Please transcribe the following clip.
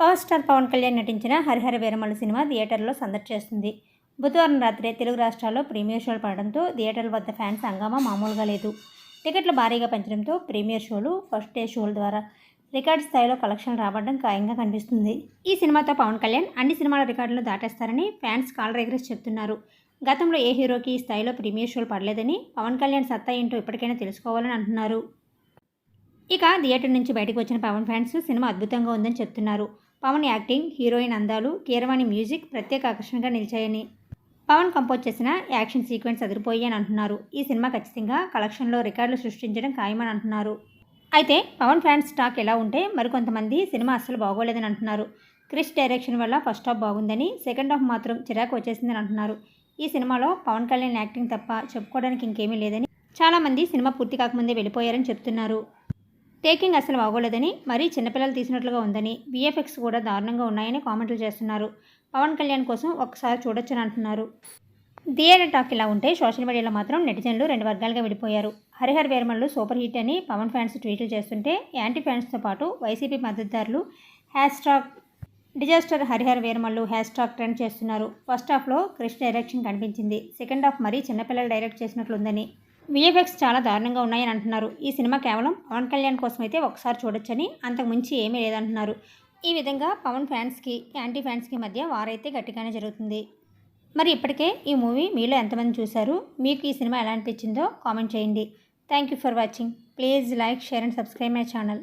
Power star Pawan Kalyan నటించిన Harihara Veeramallu cinema థియేటర్లో సందడి చేస్తుంది. బుధవారం రాత్రి తెలుగు రాష్ట్రాల్లో ప్రీమియర్ షోలు పడడంతో థియేటర్ల వద్ద ఫ్యాన్స్ హంగామా మామూలుగా లేదు. టికెట్లు భారీగా పెంచడంతో ప్రీమియర్ షోలు ఫస్ట్ డే షోల ద్వారా రికార్డ్ స్థాయిలో కలెక్షన్ రావడం ఖాయంగా కనిపిస్తుంది. ఈ సినిమాతో పవన్ కళ్యాణ్ అన్ని సినిమాల రికార్డులు దాటేస్తారని ఫ్యాన్స్ కాల్ ఎగరేసి చెప్తున్నారు. గతంలో ఏ హీరోకి ఈ స్థాయిలో ప్రీమియర్ షోలు పడలేదని పవన్ కళ్యాణ్ సత్తా ఏంటో ఇప్పటికైనా తెలుసుకోవాలని అంటున్నారు. ఇక థియేటర్ నుంచి బయటకు వచ్చిన పవన్ ఫ్యాన్స్ సినిమా అద్భుతంగా ఉందని చెప్తున్నారు. పవన్ యాక్టింగ్ హీరోయిన్ అందాలు కీరవాణి మ్యూజిక్ ప్రత్యేక ఆకర్షణగా నిలిచాయని. పవన్ కంపోజ్ చేసిన యాక్షన్ సీక్వెన్స్ అదిరిపోయాయని అంటున్నారు. ఈ సినిమా ఖచ్చితంగా కలెక్షన్లో రికార్డులు సృష్టించడం ఖాయమని అంటున్నారు. అయితే పవన్ ఫ్యాన్స్ స్టాక్ ఎలా ఉంటే మరికొంతమంది సినిమా అస్సలు బాగోలేదని అంటున్నారు. క్రిష్ డైరెక్షన్ వల్ల ఫస్ట్ హాఫ్ బాగుందని సెకండ్ హాఫ్ మాత్రం చిరాకు వచ్చేసిందని అంటున్నారు. ఈ సినిమాలో పవన్ కళ్యాణ్ యాక్టింగ్ తప్ప చెప్పుకోవడానికి ఇంకేమీ లేదని చాలామంది సినిమా పూర్తి కాకముందే వెళ్ళిపోయారని చెప్తున్నారు. టేకింగ్ అసలు బాగోలేదని మరీ చిన్నపిల్లలు తీసినట్లుగా ఉందని విఎఫ్ఎక్స్ కూడా దారుణంగా ఉన్నాయని కామెంట్లు చేస్తున్నారు. పవన్ కళ్యాణ్ కోసం ఒక్కసారి చూడొచ్చని అంటున్నారు. థియేటర్ టాక్ ఇలా ఉంటే సోషల్ మీడియాలో మాత్రం నెటిజన్లు రెండు వర్గాలుగా విడిపోయారు. హరిహర్ వేర్మల్లు సూపర్ హిట్ అని పవన్ ఫ్యాన్స్ ట్వీట్లు చేస్తుంటే యాంటీ ఫ్యాన్స్తో పాటు వైసీపీ మద్దతుదారులు hashtag disaster Harihar Veeramallu hashtag trend చేస్తున్నారు. ఫస్ట్ హాఫ్లో క్రిష్ డైరెక్షన్ కనిపించింది. సెకండ్ హాఫ్ మరీ చిన్నపిల్లలు డైరెక్ట్ చేసినట్లుందని. విఎఫ్ఎక్స్ చాలా దారుణంగా ఉన్నాయని అంటున్నారు. ఈ సినిమా కేవలం పవన్ కళ్యాణ్ కోసం అయితే ఒకసారి చూడొచ్చని అంతకుమించి ఏమీ లేదంటున్నారు. ఈ విధంగా పవన్ ఫ్యాన్స్కి యాంటీ ఫ్యాన్స్కి మధ్య వారైతే గట్టిగానే జరుగుతుంది. మరి ఇప్పటికే ఈ మూవీ మీలో ఎంతమంది చూశారు? మీకు ఈ సినిమా ఎలా అనిపించిందో కామెంట్ చేయండి. Thank you for watching. Please like share and subscribe my channel.